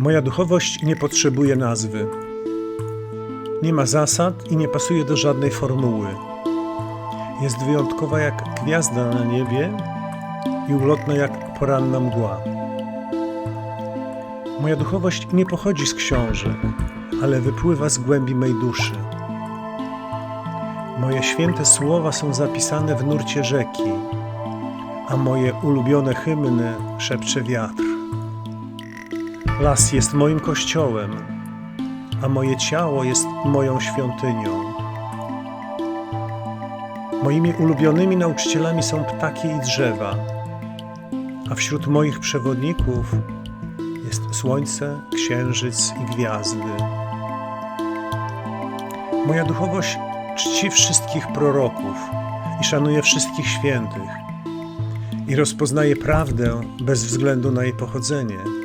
Moja duchowość nie potrzebuje nazwy. Nie ma zasad i nie pasuje do żadnej formuły. Jest wyjątkowa jak gwiazda na niebie i ulotna jak poranna mgła. Moja duchowość nie pochodzi z książek, ale wypływa z głębi mej duszy. Moje święte słowa są zapisane w nurcie rzeki, a moje ulubione hymny szepcze wiatr. Las jest moim kościołem, a moje ciało jest moją świątynią. Moimi ulubionymi nauczycielami są ptaki i drzewa, a wśród moich przewodników jest słońce, księżyc i gwiazdy. Moja duchowość czci wszystkich proroków i szanuje wszystkich świętych i rozpoznaje prawdę bez względu na jej pochodzenie.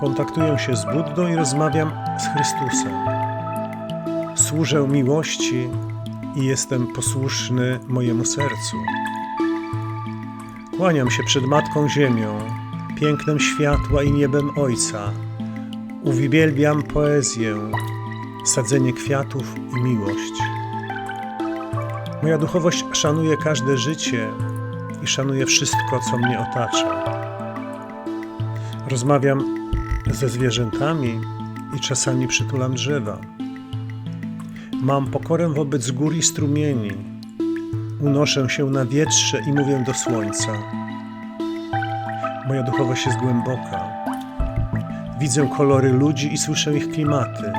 Kontaktuję się z Buddą i rozmawiam z Chrystusem. Służę miłości i jestem posłuszny mojemu sercu. Kłaniam się przed Matką Ziemią, pięknem światła i niebem Ojca. Uwielbiam poezję, sadzenie kwiatów i miłość. Moja duchowość szanuje każde życie i szanuje wszystko, co mnie otacza. Rozmawiam ze zwierzętami i czasami przytulam drzewa. Mam pokorę wobec gór i strumieni. Unoszę się na wietrze i mówię do słońca. Moja duchowość jest głęboka. Widzę kolory ludzi i słyszę ich klimaty.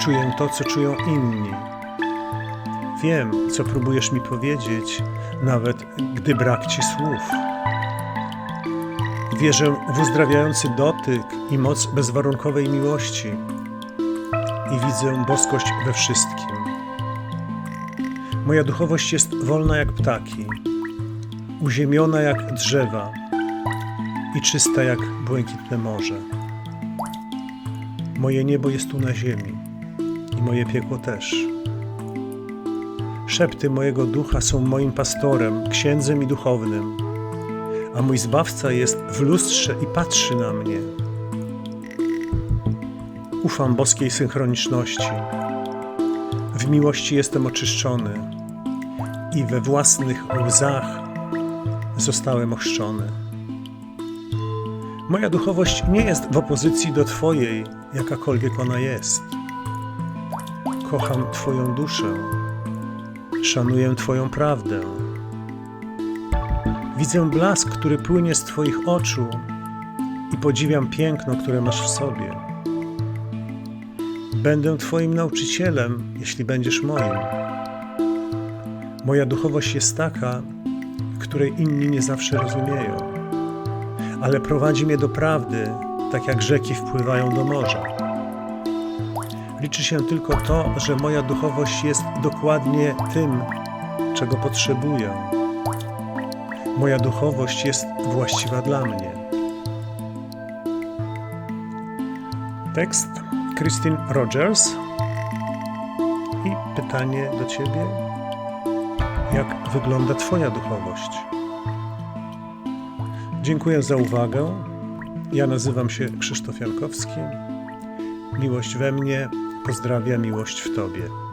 Czuję to, co czują inni. Wiem, co próbujesz mi powiedzieć, nawet gdy brak ci słów. Wierzę w uzdrawiający dotyk i moc bezwarunkowej miłości i widzę boskość we wszystkim. Moja duchowość jest wolna jak ptaki, uziemiona jak drzewa i czysta jak błękitne morze. Moje niebo jest tu na ziemi i moje piekło też. Szepty mojego ducha są moim pastorem, księdzem i duchownym, a mój zbawca jest w lustrze i patrzy na mnie. Ufam boskiej synchroniczności. W miłości jestem oczyszczony i we własnych łzach zostałem ochrzczony. Moja duchowość nie jest w opozycji do Twojej, jakakolwiek ona jest. Kocham Twoją duszę, szanuję Twoją prawdę. Widzę blask, który płynie z Twoich oczu i podziwiam piękno, które masz w sobie. Będę Twoim nauczycielem, jeśli będziesz moim. Moja duchowość jest taka, której inni nie zawsze rozumieją, ale prowadzi mnie do prawdy, tak jak rzeki wpływają do morza. Liczy się tylko to, że moja duchowość jest dokładnie tym, czego potrzebuję. Moja duchowość jest właściwa dla mnie. Tekst Christine Rogers i pytanie do Ciebie: jak wygląda Twoja duchowość? Dziękuję za uwagę. Ja nazywam się Krzysztof Jankowski. Miłość we mnie, pozdrawia miłość w Tobie.